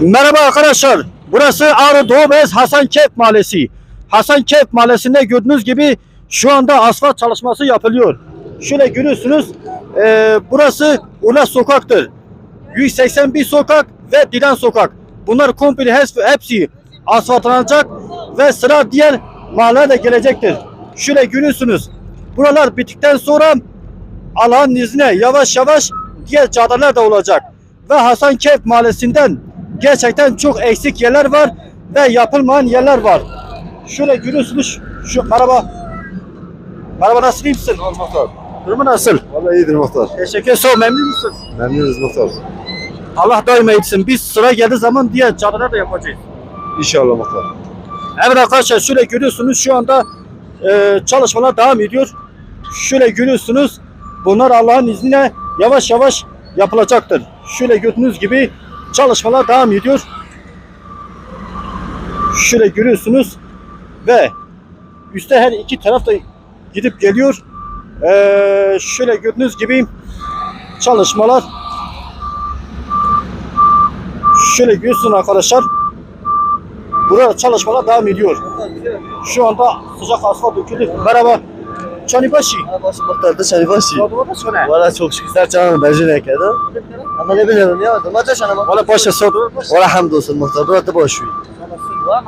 Merhaba arkadaşlar. Burası Ağrı Doğu Beyaz Hasan Keyf Mahallesi. Hasan Keyf Mahallesi'nde gördüğünüz gibi şu anda asfalt çalışması yapılıyor. Şöyle görüyorsunuz. eee, burası Ula Sokak'tır. 181 sokak ve Dilan Sokak. Bunlar komple hepsi, asfaltlanacak ve sıra diğer mahalleye de gelecektir. Şöyle görüyorsunuz. Buralar bittikten sonra Allah'ın izniyle yavaş yavaş diğer caddeler de olacak. Ve Hasankeyf Mahallesi'nden gerçekten çok eksik yerler var ve yapılmayan yerler var. Şöyle görüyorsunuz şu merhaba. Merhaba nasıl iyi misin? Muhtar. Durumu nasıl? Vallahi iyidir muhtar. Teşekkür ederim. Memnun musun? Memnunuz muhtar. Allah daim etsin. Biz sıra geldiği zaman diğer caddeler de yapacağız. İnşallah muhtar. Evet arkadaşlar şöyle görüyorsunuz şu anda e, çalışmalar devam ediyor. Şöyle görüyorsunuz bunlar Allah'ın izniyle yavaş yavaş yapılacaktır. Şöyle gördüğünüz gibi çalışmalar devam ediyor. Şöyle görüyorsunuz ve üstte her iki taraf da gidip geliyor. E, şöyle gördüğünüz gibi çalışmalar şöyle görüyorsunuz arkadaşlar. Burada çalışmalar devam ediyor. Şu anda sıcak asfalt döküldü. Merhaba. شاني باشي ما طلعتش شاني باشي ولا شوف كثرت أنا بعجين هكذا اما لا بين ما جاش أنا ولا باشا صوت ولا حمد وصل المختار ولا تبغى شوي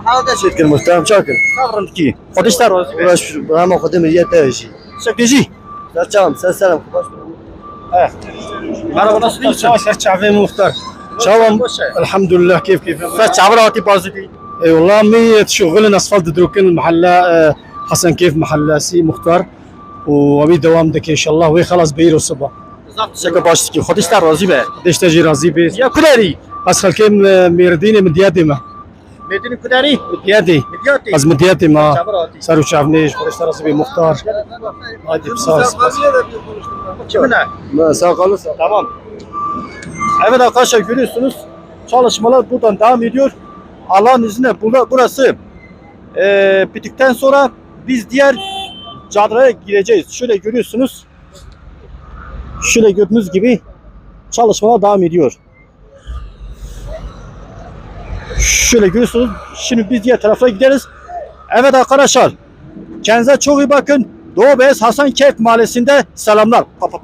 حاضر شي تكلم مختار شاكل صار نبكي قداش صار ولا ما قدام هي تاجي شكل يجي لا تمام سلام كباش آه. أنا بلاش ليش شعبي مختار. الحمد لله كيف كيف فات عبره تي بوزيتي اي والله مي تشغل الاسفلت دروكن محل حسن كيف محل سي مختار. وابي دوام دك ان شاء الله وي خلاص بيرو الصبح Şaka başlı ki. Kardeşler razı be. ليش تجي رازي بيس Ya kudari. اسخل كيم آه، ميرديني مدياتي ما Medeni kudari. مدياتي Midyati. از مدياتي ما Çavra atı. صاروا شافنيش ليش رازي بي مختار هادي بصاص Kimine? Sağ kalırsa. Tamam. Evet arkadaşlar görüyorsunuz çalışmalar buradan devam ediyor. Allah'ın izniyle burada, burası eee bittikten sonra biz diğer caddelere gireceğiz. Şöyle görüyorsunuz. Şöyle gördüğünüz gibi çalışmalar devam ediyor. Şöyle görüyorsunuz. Şimdi biz diğer tarafa gideriz. Evet arkadaşlar. Kendinize çok iyi bakın. Doğu Beyaz Hasan Keyf Mahallesi'nde selamlar. Kapat.